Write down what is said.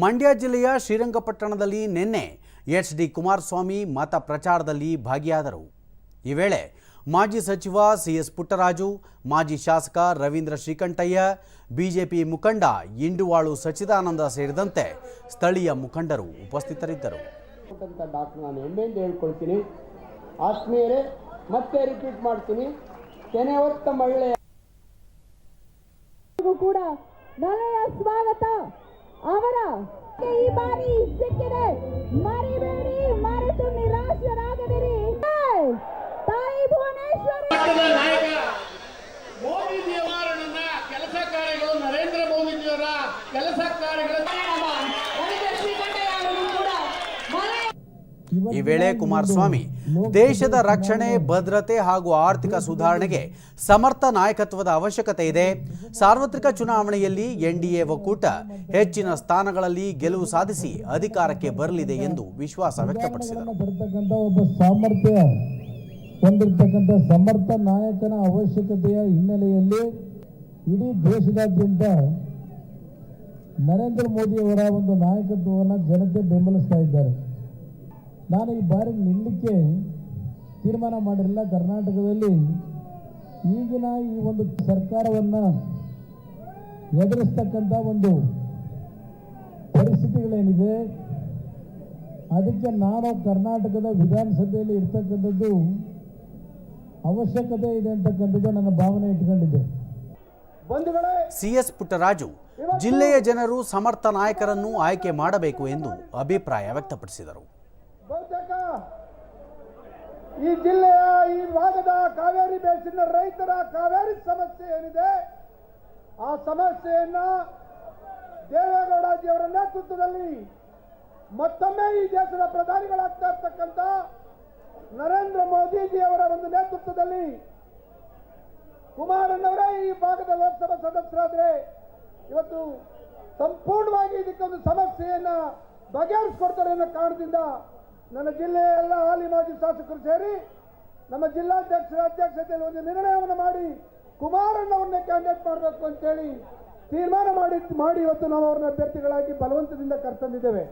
ಮಂಡ್ಯ ಜಿಲ್ಲೆಯ ಶ್ರೀರಂಗಪಟ್ಟಣದಲ್ಲಿ ನಿನ್ನೆ H D Kumaraswamy ಮತ ಪ್ರಚಾರದಲ್ಲಿ ಭಾಗಿಯಾದರು. ಈ ವೇಳೆ ಮಾಜಿ ಸಚಿವ ಸಿಎಸ್ ಪುಟ್ಟರಾಜು ಮಾಜಿ ಶಾಸಕ ರವೀಂದ್ರ ಶ್ರೀಕಂಠಯ್ಯ ಬಿಜೆಪಿ ಮುಖಂಡ ಇಂಡುವಾಳು ಸಚ್ಚಿದಾನಂದ ಸೇರಿದಂತೆ ಸ್ಥಳೀಯ ಮುಖಂಡರು ಉಪಸ್ಥಿತರಿದ್ದರು. ನಾನು ಹೆಮ್ಮೆಯಿಂದ ಹೇಳ್ಕೊಳ್ತೀನಿ. ಮತ್ತೆ ರಿಪೀಟ್ ಮಾಡ್ತೀನಿ. ಕೆನೆ ಹೊತ್ತ ಮಳ್ಳೆ ಕೂಡ ಸ್ವಾಗತ. ಅವರ ಈ ಬಾರಿ ಸಿಕ್ಕಿದೆ ಮರಿಬೇಡಿ, ಮರೆತು ನಿರಾಶರಾಗದಿರಿ! ತಾಯಿ ಭುವನೇಶ್ವರಿ ಮೋದಿಜಿಯವರನ್ನ ಕೆಲಸ ಕಾರ್ಯಗಳು ನರೇಂದ್ರ ಮೋದಿಜಿಯವರ ಕೆಲಸ ಕಾರ್ಯಗಳ ಈ ವೇಳೆ ಕುಮಾರಸ್ವಾಮಿ, ದೇಶದ ರಕ್ಷಣೆ, ಭದ್ರತೆ ಹಾಗೂ ಆರ್ಥಿಕ ಸುಧಾರಣೆಗೆ ಸಮರ್ಥ ನಾಯಕತ್ವದ ಅವಶ್ಯಕತೆ ಇದೆ. ಸಾರ್ವತ್ರಿಕ ಚುನಾವಣೆಯಲ್ಲಿ ಎನ್ಡಿಎ ಒಕ್ಕೂಟ ಹೆಚ್ಚಿನ ಸ್ಥಾನಗಳಲ್ಲಿ ಗೆಲುವು ಸಾಧಿಸಿ ಅಧಿಕಾರಕ್ಕೆ ಬರಲಿದೆ ಎಂದು ವಿಶ್ವಾಸ ವ್ಯಕ್ತಪಡಿಸಿದರು. ಹೊಂದಿರತಕ್ಕಂಥ ಸಮರ್ಥ ನಾಯಕನ ಅವಶ್ಯಕತೆಯ ಹಿನ್ನೆಲೆಯಲ್ಲಿ ಇಡೀ ದೇಶದಾದ್ಯಂತ ನರೇಂದ್ರ ಮೋದಿಯವರ ಒಂದು ನಾಯಕತ್ವವನ್ನು ಜನತೆ ಬೆಂಬಲಿಸ್ತಾ ಇದ್ದಾರೆ. ನಾನು ಈ ಬಾರಿ ನಿಲ್ಲಕ್ಕೆ ತೀರ್ಮಾನ ಮಾಡಿರಲಿಲ್ಲ. ಕರ್ನಾಟಕದಲ್ಲಿ ಈಗಿನ ಈ ಒಂದು ಸರ್ಕಾರವನ್ನು ಎದುರಿಸ್ತಕ್ಕಂಥ ಒಂದು ಪರಿಸ್ಥಿತಿಗಳೇನಿದೆ ಅದಕ್ಕೆ ನಾನು ಕರ್ನಾಟಕದ ವಿಧಾನಸಭೆಯಲ್ಲಿ ಇರ್ತಕ್ಕಂಥದ್ದು ಅವಶ್ಯಕತೆ ಇದೆ ಅಂತಕ್ಕಂಥದ್ದು ನನ್ನ ಭಾವನೆ ಇಟ್ಕೊಂಡಿದ್ದೆ ಸಿ ಸಿಎಸ್ ಪುಟ್ಟರಾಜು ಜಿಲ್ಲೆಯ ಜನರು ಸಮರ್ಥ ನಾಯಕರನ್ನು ಆಯ್ಕೆ ಮಾಡಬೇಕು ಎಂದು ಅಭಿಪ್ರಾಯ ವ್ಯಕ್ತಪಡಿಸಿದರು. ಈ ಜಿಲ್ಲೆಯ ಈ ಭಾಗದ ಕಾವೇರಿ ಬೇಸಿನ ರೈತರ ಕಾವೇರಿ ಸಮಸ್ಯೆ ಏನಿದೆ? ಆ ಸಮಸ್ಯೆಯನ್ನ ದೇವೇಗೌಡಜಿಯವರ ನೇತೃತ್ವದಲ್ಲಿ ಮತ್ತೊಮ್ಮೆ ಈ ದೇಶದ ಪ್ರಧಾನಿಗಳಾಗ್ತಾ ಇರ್ತಕ್ಕಂಥ ನರೇಂದ್ರ ಮೋದಿಜಿಯವರ ಒಂದು ನೇತೃತ್ವದಲ್ಲಿ ಕುಮಾರಣ್ಣವರೇ ಈ ಭಾಗದ ಲೋಕಸಭಾ ಸದಸ್ಯರಾದ್ರೆ ಇವತ್ತು ಸಂಪೂರ್ಣವಾಗಿ ಇದಕ್ಕೊಂದು ಸಮಸ್ಯೆಯನ್ನ ಬಗೆಹರಿಸ್ಕೊಡ್ತಾರೆ ಅನ್ನೋ ಕಾರಣದಿಂದ ನನ್ನ ಜಿಲ್ಲೆಯ ಎಲ್ಲ ಹಾಲಿ ಮಾಜಿ ಶಾಸಕರು ಸೇರಿ ನಮ್ಮ ಜಿಲ್ಲಾಧ್ಯಕ್ಷರ ಅಧ್ಯಕ್ಷತೆಯಲ್ಲಿ ಒಂದು ನಿರ್ಣಯವನ್ನು ಮಾಡಿ ಕುಮಾರಣ್ಣವನ್ನೇ ಕ್ಯಾಂಡಿಡೇಟ್ ಮಾಡಬೇಕು ಅಂತೇಳಿ ತೀರ್ಮಾನ ಮಾಡಿ ಮಾಡಿ ಇವತ್ತು ನಾವು ಅವ್ರನ್ನ ಅಭ್ಯರ್ಥಿಗಳಾಗಿ ಬಲವಂತದಿಂದ ಕರ್ತಂದಿದ್ದೇವೆ